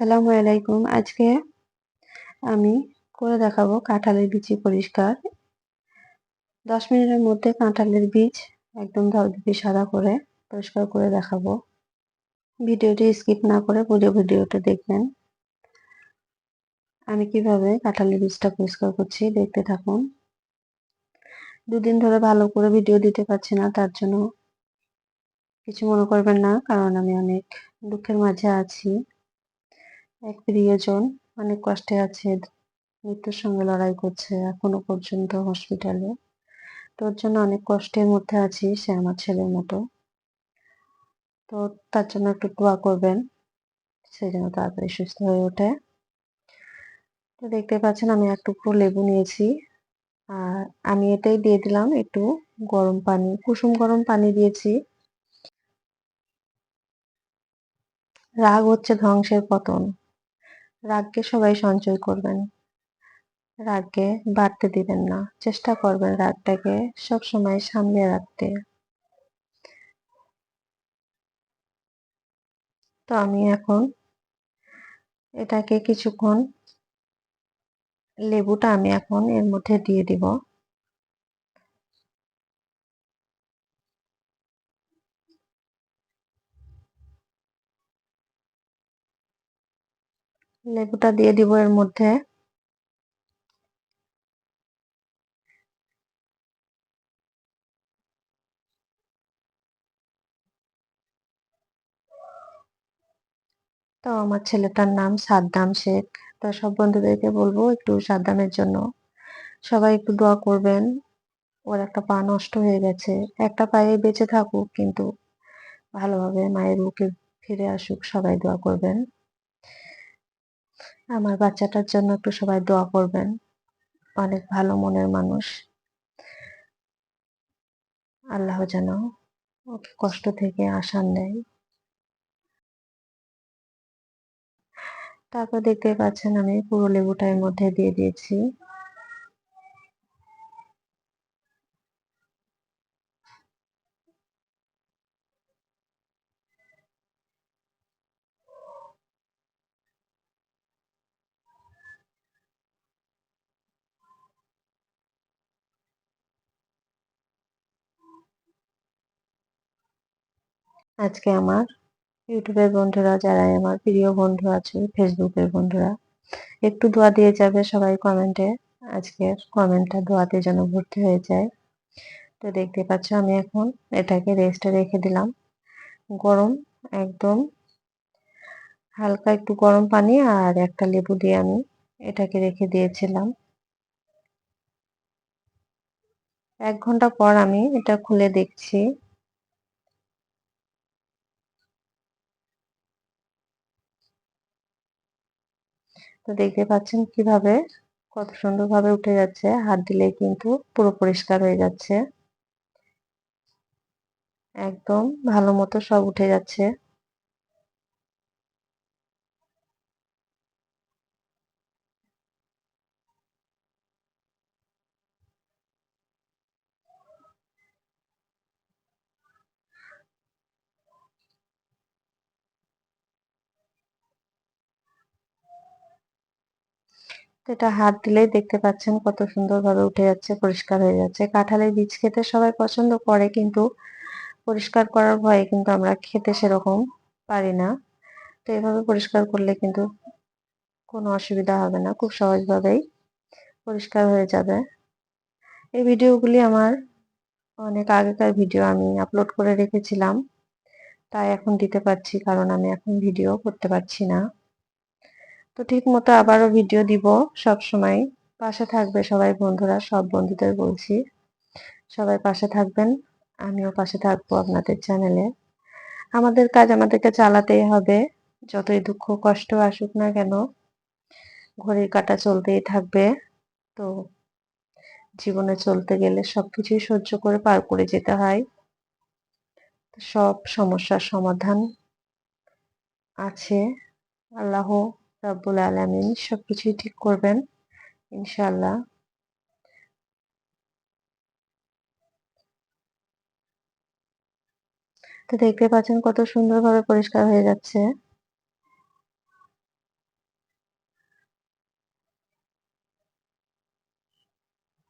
সালামু আলাইকুম। আজকে আমি করে দেখাবো কাঁঠালের বিচি পরিষ্কার। দশ মিনিটের মধ্যে কাঁঠালের বীজ একদম ধবধবে সাদা করে পরিষ্কার করে দেখাবো। ভিডিওটি স্কিপ না করে পুরো ভিডিওটা দেখবেন। আমি কীভাবে কাঁঠালের বীজটা পরিষ্কার করছি দেখতে থাকুন। দুদিন ধরে ভালো করে ভিডিও দিতে পারছি না, তার জন্য কিছু মনে করবেন না, কারণ আমি অনেক দুঃখের মাঝে আছি। এক প্রিয়জন অনেক কষ্টে আছে, মৃত্যুর সঙ্গে লড়াই করছে, এখনও পর্যন্ত হসপিটালে তোর জন্য অনেক কষ্টের মধ্যে আছি, সে আমার ছেলের মতো। তো তার জন্য একটু দোয়া করবেন, সে যেন তাড়াতাড়ি সুস্থ হয়ে ওঠে। তো দেখতে পাচ্ছেন, আমি একটু লেবু নিয়েছি। আর আমি এটাই দিয়ে দিলাম একটু গরম পানি, কুসুম গরম পানি দিয়েছি। রাগ হচ্ছে ধ্বংসের পতন। রাগকে সবাই সঞ্চয় করবেন। রাগকে বাড়তে দিবেন না। চেষ্টা করবেন রাগটাকে সব সময় সামলে রাখতে। তো আমি এখন এটাকে কিছুক্ষণ লেবুটা আমি এখন এর মধ্যে দিয়ে দিব। লেবুটা দিয়ে দিব এর মধ্যে। তো আমার ছেলেটার নাম সাদ্দাম শেখ। তো সব বন্ধুদেরকে বলব একটু সাদ্দামের জন্য। সবাই একটু দোয়া করবেন, ওর একটা পা নষ্ট হয়ে গেছে। একটা পায়ে বেঁচে থাকুক কিন্তু ভালোভাবে মায়ের বুকে ফিরে আসুক, সবাই দোয়া করবেন। আমার বাচ্চাটার জন্য একটু সবাই দোয়া করবেন। অনেক ভালো মনের মানুষ। আল্লাহ যেন ওকে কষ্ট থেকে আসান দেয়। তারপর দেখতে পাচ্ছেন আমি পুরো লেবুটা এর মধ্যে দিয়ে দিয়েছি। আজকে আমার ইউটিউবের বন্ধুরা, যারাই আমার প্রিয় বন্ধু আছে ফেসবুকের বন্ধুরা, একটু দোয়া দিয়ে যাবে সবাই কমেন্টে আজকের কমেন্টটা দোয়াতে যেন ভর্তি হয়ে যায়। তো দেখতে পাচ্ছ আমি এখন এটাকে রেস্টে রেখে দিলাম। গরম একদম, হালকা একটু গরম পানি আর একটা লেবু দিয়ে আমি এটাকে রেখে দিয়েছিলাম। এক ঘণ্টা পর আমি এটা খুলে দেখছি। তো দেখতে পাচ্ছেন কীভাবে কত সুন্দর ভাবে উঠে যাচ্ছে। হাত দিলে কিন্তু পুরো পরিষ্কার হয়ে যাচ্ছে। একদম ভালো মতো সব উঠে যাচ্ছে। এটা হাত দিলেই দেখতে পাচ্ছেন কত সুন্দরভাবে উঠে যাচ্ছে, পরিষ্কার হয়ে যাচ্ছে। কাঁঠালের বীজ খেতে সবাই পছন্দ করে কিন্তু পরিষ্কার করার ভয়ে কিন্তু আমরা খেতে সেরকম পারি না। তো এভাবে পরিষ্কার করলে কিন্তু কোনো অসুবিধা হবে না, খুব সহজভাবেই পরিষ্কার হয়ে যাবে। এই ভিডিওগুলি আমার অনেক আগেকার ভিডিও আমি আপলোড করে রেখেছিলাম, তাই এখন দিতে পারছি কারণ আমি এখন ভিডিও করতে পারছি না। তো ঠিক মতো আবারও ভিডিও দিব সব সময়। পাশে থাকবে সবাই বন্ধুরা, সব বন্ধুদের বলছি। সবাই পাশে থাকবেন, আমিও পাশে থাকব আপনাদের চ্যানেলে আমাদের কাজ আমাদেরকে চালাতেই হবে, যতই দুঃখ কষ্ট আসুক না কেন। ঘড়ির কাটা চলতেই থাকবে, তো জীবনে চলতে গেলে সবকিছুই সহ্য করে পার করে যেতে হয়। সব সমস্যার সমাধান আছে। আল্লাহ রব্বুল আলমিন সবকিছুই ঠিক করবেন ইনশাল্লাহ তো দেখতে পাচ্ছেন কত সুন্দরভাবে পরিষ্কার হয়ে যাচ্ছে।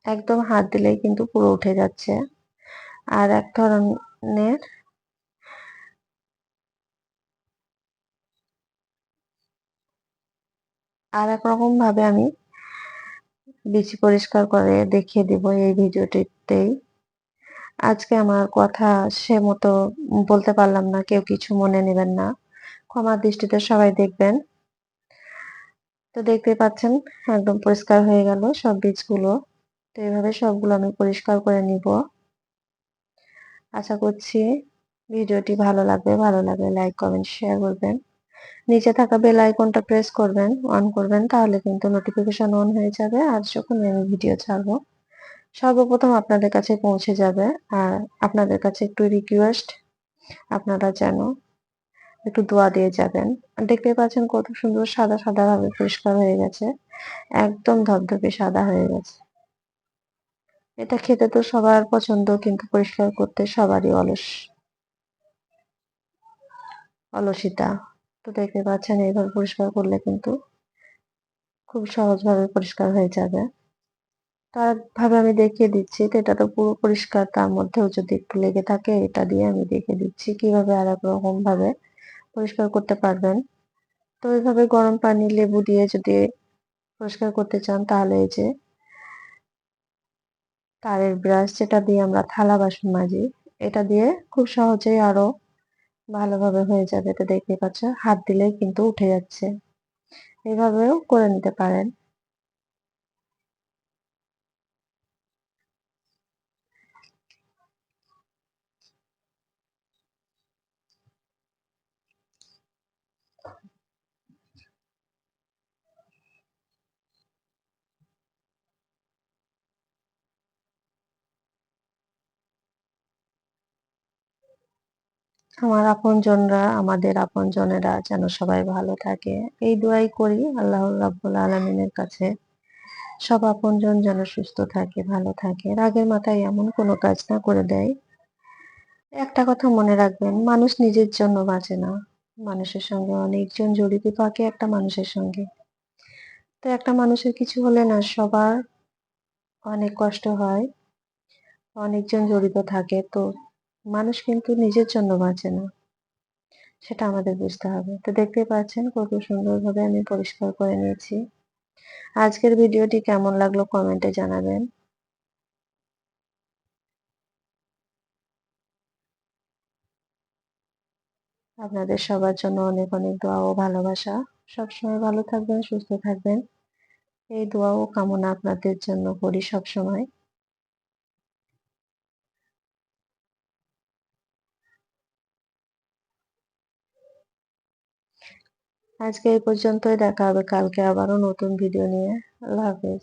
একদম হাত দিলেই কিন্তু পুরো উঠে যাচ্ছে। আর এক ধরনের আর এক রকম ভাবে আমি বিচি পরিষ্কার করে দেখিয়ে দিব এই ভিডিওটিতেই। আজকে আমার কথা সে মতো বলতে পারলাম না, কেউ কিছু মনে নেবেন না। ক্ষমার দৃষ্টিতে সবাই দেখবেন। তো দেখতে পাচ্ছেন, একদম পরিষ্কার হয়ে গেল সব বীজগুলো। তো এইভাবে সবগুলো আমি পরিষ্কার করে নিব। আশা করছি ভিডিওটি ভালো লাগবে, ভালো লাগলে লাইক, কমেন্ট, শেয়ার করবেন। নিচে থাকা বেল আইকনটা প্রেস করবেন অন করবেন, তাহলে কিন্তু নোটিফিকেশন অন হয়ে যাবে। আর যখন আমি ভিডিও ছাড়বো, সর্বপ্রথম আপনাদের কাছে পৌঁছে যাবে। আর আপনাদের কাছে একটু রিকোয়েস্ট আপনারা যেন একটু দোয়া দিয়ে যাবেন। দেখতে পাচ্ছেন কত সুন্দর সাদা সাদা ভাবে পরিষ্কার হয়ে গেছে। একদম ধবধবে সাদা হয়ে গেছে। এটা খেতে তো সবার পছন্দ, কিন্তু পরিষ্কার করতে সবারই অলস, অলসিতা। তো দেখতে পাচ্ছেন, এইভাবে পরিষ্কার করলে কিন্তু খুব সহজভাবে পরিষ্কার হয়ে যাবে। তার ভাবে আমি দেখিয়ে দিচ্ছি, তো এটা তো পুরো পরিষ্কার, তার মধ্যেও যদি একটু লেগে থাকে, এটা দিয়ে আমি দেখিয়ে দিচ্ছি কীভাবে আর এক রকম ভাবে পরিষ্কার করতে পারবেন। তো এইভাবে গরম পানি, লেবু দিয়ে যদি পরিষ্কার করতে চান, তাহলে এই যে তারের ব্রাশ, যেটা দিয়ে আমরা থালা বাসন মাজি, এটা দিয়ে খুব সহজেই আরও ভালোভাবে হয়ে যাবে এটা দেখতে পাচ্ছ। হাত দিলেই কিন্তু উঠে যাচ্ছে। এভাবেও করে নিতে পারেন। আমার আপনজনরা, আমাদের আপনজনেরা যেন সবাই ভালো থাকে। এই দোয়াই করি আল্লাহ রাব্বুল আলমিনের কাছে। সব আপনজন যেন সুস্থ থাকে, ভালো থাকে। রাগের মাথায় এমন কোনো কাজ না করে দেয়। একটা কথা মনে রাখবেন, মানুষ নিজের জন্য বাঁচে না। মানুষের সঙ্গে অনেকজন জড়িত থাকে একটা মানুষের সঙ্গে। তো একটা মানুষের কিছু হলে না সবার অনেক কষ্ট হয়, অনেকজন জড়িত থাকে। তো মানুষ কিন্তু নিজের জন্য বাঁচে না। সেটা আমাদের বুঝতে হবে। তো দেখতে পাচ্ছেন কত সুন্দরভাবে আমি পরিষ্কার করে নিয়েছি। আজকের ভিডিওটি কেমন লাগল কমেন্টে জানাবেন। আপনাদের সবার জন্য অনেক অনেক দোয়া ও ভালোবাসা। সবসময় ভালো থাকবেন, সুস্থ থাকবেন। এই দোয়া ও কামনা আপনাদের জন্য করি সবসময়। আজকে এই পর্যন্তই দেখা হবে কালকে আবারও নতুন ভিডিও নিয়ে। আল্লাহ হাফেজ।